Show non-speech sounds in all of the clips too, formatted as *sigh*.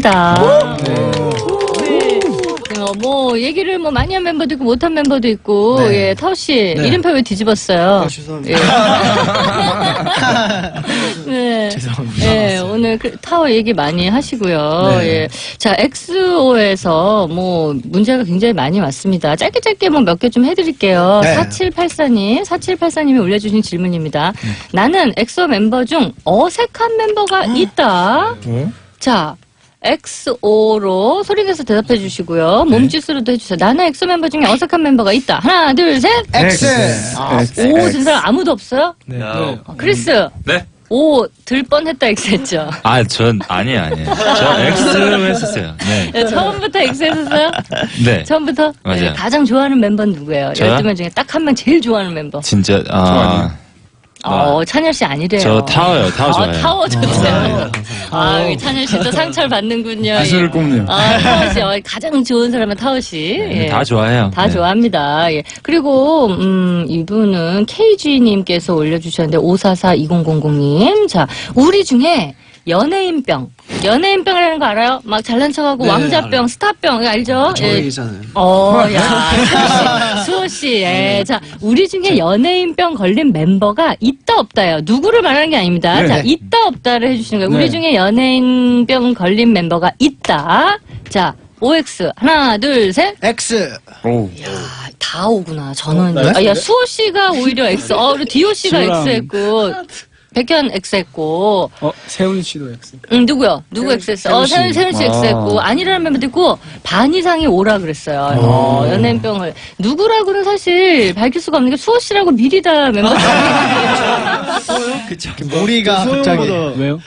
축하합니다. 네. 어, 뭐 얘기를 뭐 많이 한 멤버도 있고 못한 멤버도 있고 네. 예 타오 씨 네. 이름표 왜 뒤집었어요? 아, 죄송합니다. 예. *laughs* 네. *laughs* 죄송합니다. 예, 오늘 그 타워 얘기 많이 하시고요. 네. 예. 자, 엑스오에서 뭐 문제가 굉장히 많이 왔습니다. 짧게 짧게 뭐 몇 개 좀 해드릴게요. 네. 4784님, 4784님이 올려주신 질문입니다. 나는 엑소 멤버 중 어색한 멤버가 있다. 자, XO로 소리내서 대답해 주시고요. 몸짓으로도 해주세요. 나는 엑소 멤버 중에 어색한 멤버가 있다. 하나, 둘, 셋. X. 아, 오, 진 사람 아무도 없어요? 네. 어, 크리스. 네? 오, 들 뻔했다, X했죠. 아, 전 아니에요, 아니에요. 저 X로 했었어요. 네. 네, 처음부터 X 했었어요? 네. 처음부터? 맞아요. 네, 가장 좋아하는 멤버는 누구예요? 저요? 12명 중에 딱 한 명 제일 좋아하는 멤버. 진짜 아, 어, 찬열 씨 아니래요. 저 타워요. 타워 아, 좋아해요. 타워 좋죠. 아, 우리 찬열 씨도 상처를 받는군요. 기술을 예. 꼽네요. 아, 타워 씨. 어, 가장 좋은 사람은 타워 씨. 예. 다 좋아해요. 다 네. 좋아합니다. 예. 그리고 음 이분은 KG님께서 올려주셨는데 544200님 자 우리 중에 연예인병 연예인병이라는 거 알아요? 막 잘난 척하고 네, 왕자병, 알아요. 스타병 알죠? 예. 저희잖아요. 어, 야, 수호 씨, 예. 자, 우리 중에 연예인병 걸린 멤버가 있다 없다요. 누구를 말하는 게 아닙니다. 네. 자, 있다 없다를 해주시는 거예요. 우리 네. 중에 연예인병 걸린 멤버가 있다. 자, OX 하나, 둘, 셋. X. 오. 야, 다 오구나. 저는 네? 아, 야 수호 씨가 오히려 X, 어, 그리고 디오 씨가 X 했고. 백현 X 했고, 어, 세훈 씨도 X. 음, 누구요? 누구 X 했어? 어, 세훈, 세훈 씨 X 아. 했고, 아니라는 멤버도 있고, 반 이상이 오라 그랬어요. 어, 연예인병을. 누구라고는 사실 밝힐 수가 없는 게 수호 씨라고 미리 다 멤버. *laughs* 우리가 갑자기. 왜요?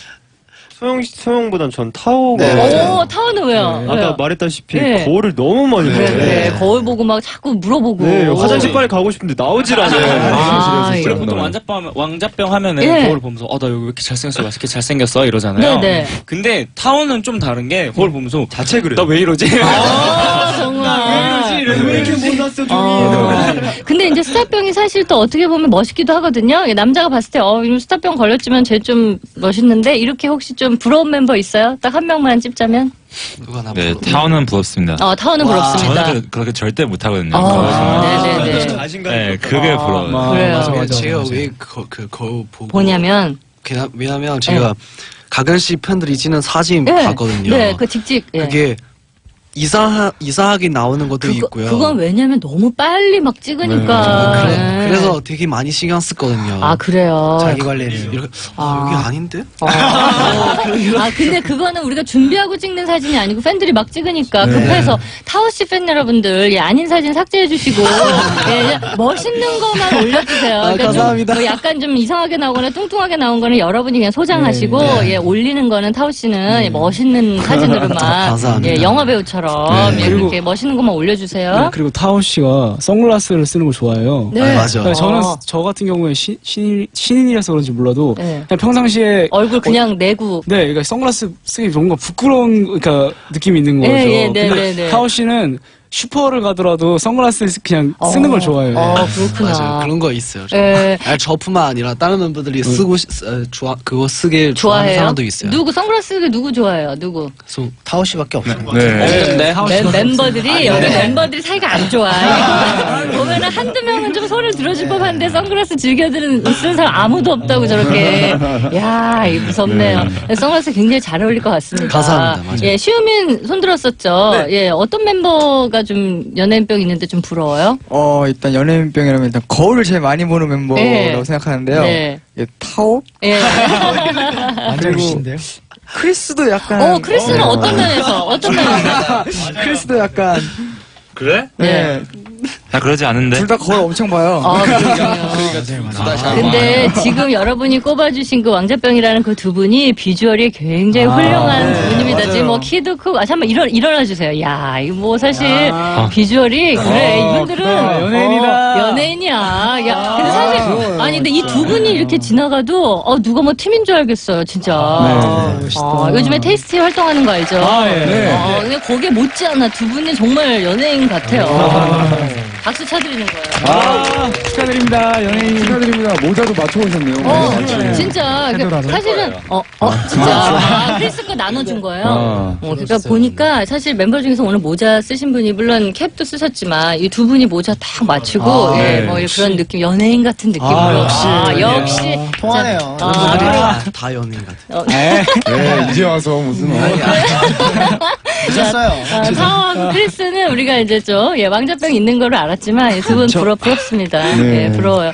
소영 소영보단 전 타워가 네. 오, 타워는 왜요? 아까 왜요? 말했다시피 네. 거울을 너무 많이 그래, 봐요. 그래. 거울 보고 막 자꾸 물어보고. 네, 화장실 빨리 가고 싶은데 나오질 않아요. 아, 그래 이거. 보통 왕자병 하면, 왕자병 하면은 예. 거울 보면서 어나 여기 왜 이렇게 잘생겼어 맛있게 잘생겼어 이러잖아요. 네네. 근데 타워는 좀 다른 게 거울 보면서 자체 그래. *laughs* 나왜 이러지? 아, 정말. 왜 이렇게 못났어 어. 근데 이제 스타병이 사실 또 어떻게 보면 멋있기도 하거든요. 예, 남자가 봤을 때, 어, 이거 스타병 걸렸지만 쟤 좀 멋있는데, 이렇게 혹시 좀 부러운 멤버 있어요? 딱 한 명만 찝자면? 그거 나 네. 타워는 부럽습니다. 어, 타워는 부럽습니다. 저는 그- 그렇게 절대 못하거든요. 어, 네네네. 자신감. 네, 그게 부러워요. 아, 그래요. 맞아, 맞아, 제가 맞아. 왜그 거울 보고 뭐냐면, 왜냐면 제가 가끔씩 팬들이 찍는 사진 예. 봤거든요. 네, 그 직직. 예. 그게 이상하 이상하게 나오는 것도 그거, 있고요. 그건 왜냐면 너무 빨리 막 찍으니까. 그래, 예. 그래서 되게 많이 신경 쓰거든요. 아, 그래요. 자기 관리를 이렇게 아, 아. 여기 아닌데? 어. 아, 근데 그거는 우리가 준비하고 찍는 사진이 아니고 팬들이 막 찍으니까 급해서 타워씨 팬 여러분들, 예, 아닌 사진 삭제해 주시고, 예, 멋있는 것만 올려주세요. 그러니까 좀 감사합니다. 뭐 약간 좀 이상하게 나오거나 뚱뚱하게 나온 거는 여러분이 그냥 소장하시고, 예, 올리는 거는 타워씨는 예, 멋있는 사진으로만, *laughs* 감사합니다. 예, 영화 배우처럼 예, 그리고- 이렇게 멋있는 것만 올려주세요. 네, 그리고 타오 씨가 선글라스를 쓰는 걸 좋아해요. 네. 아, 맞아. 그러니까 저는 어. 저 같은 경우에 신, 신, 신인이라서 그런지 몰라도 네. 그냥 평상시에 얼굴 그냥 내구. 네, 그러니까 선글라스 쓰기 뭔가 부끄러운 그러니까 느낌이 있는 예, 거죠. 예, 네, 근데 네, 네. 타오 씨는 슈퍼를 가더라도 선글라스 그냥 쓰는 걸 좋아해요. 어, 그렇구나. 맞아요. 그런 거 있어요. 저. 예. 아니, 저뿐만 아니라 다른 멤버들이 쓰고 싶- 어, 좋아 그거 쓰게 좋아하는 좋아해요? 사람도 있어요. 누구 선글라스 누구 좋아해요? 누구? 그래서 타워 씨밖에 없어요. 네. 네. 멤- 멤버들이 여기 멤버들이 사이가 안 좋아. *laughs* 보면은 한두 명은 좀 손을 들어줄 법한데 선글라스 즐겨 드는 쓰는 사람 아무도 없다고 저렇게. *laughs* 야, 이 무섭네요. 선글라스 굉장히 잘 어울릴 것 같습니다. 감사합니다. 맞아요. 예, 시우민 손 들었었죠. 예, 어떤 멤버가 좀 연예인병 있는데 좀 부러워요? 어 일단 연예인병이라면 일단 거울을 제일 많이 보는 멤버라고 네. 생각하는데요. 네. 예, 타오 예. *laughs* 그리고 크리스도 약간 어, 크리스는 어 떤 면에서? 어떤 면에서? *laughs* 크리스도 약간 그래? 네. 나 그러지 않은데. 둘 다 거울 엄청 봐요. 아, 그렇군요. 근데 지금 여러분이 꼽아주신 그 왕자병이라는 그 두 분이 비주얼이 굉장히 훌륭한 두 분입니다. 지금 뭐 키도 크고, 아, 잠깐만, 일어, 일어나 주세요. 야, 이거 뭐 사실 비주얼이, 그래, 이분들은. 그래, 연예인이다. 어, 연예인이야. 야, 근데 사실, 아니, 근데 이 두 분이 이렇게 지나가도, 어, 누가 뭐 팀인 줄 알겠어요, 진짜. 어, 요즘에 테이스티 활동하는 거 알죠? 아, 예. 어, 근데 거기에 못지않아 두 분이 정말 연예인 같아요. 박수 쳐드리는 거예요. 아, 축하드립니다, 연예인. 축하드립니다. 모자도 맞춰오셨네요. 어, 네. 진짜 그, 해도라도 사실은 어, 어 진짜 아, 크리스 거 나눠준 거예요. 아, 어, 그러니까 보니까 사실 멤버 중에서 오늘 모자 쓰신 분이 물론 캡도 쓰셨지만 이 두 분이 모자 딱 맞추고 아, 예, 네, 뭐 그런 느낌 연예인 같은 느낌으로 아, 역시. 아, 역시 통하네요. 자, 아, 다, 다 연예인 같아. 네. 네, 이제 와서 무슨. 뭐. *laughs* 늦었어요. 어, 타워하고 크리스는 우리가 이제 좀 예, 왕자병 있는 거를 알았지만 두 분 부럽, 부럽습니다. 네. 예, 부러워요.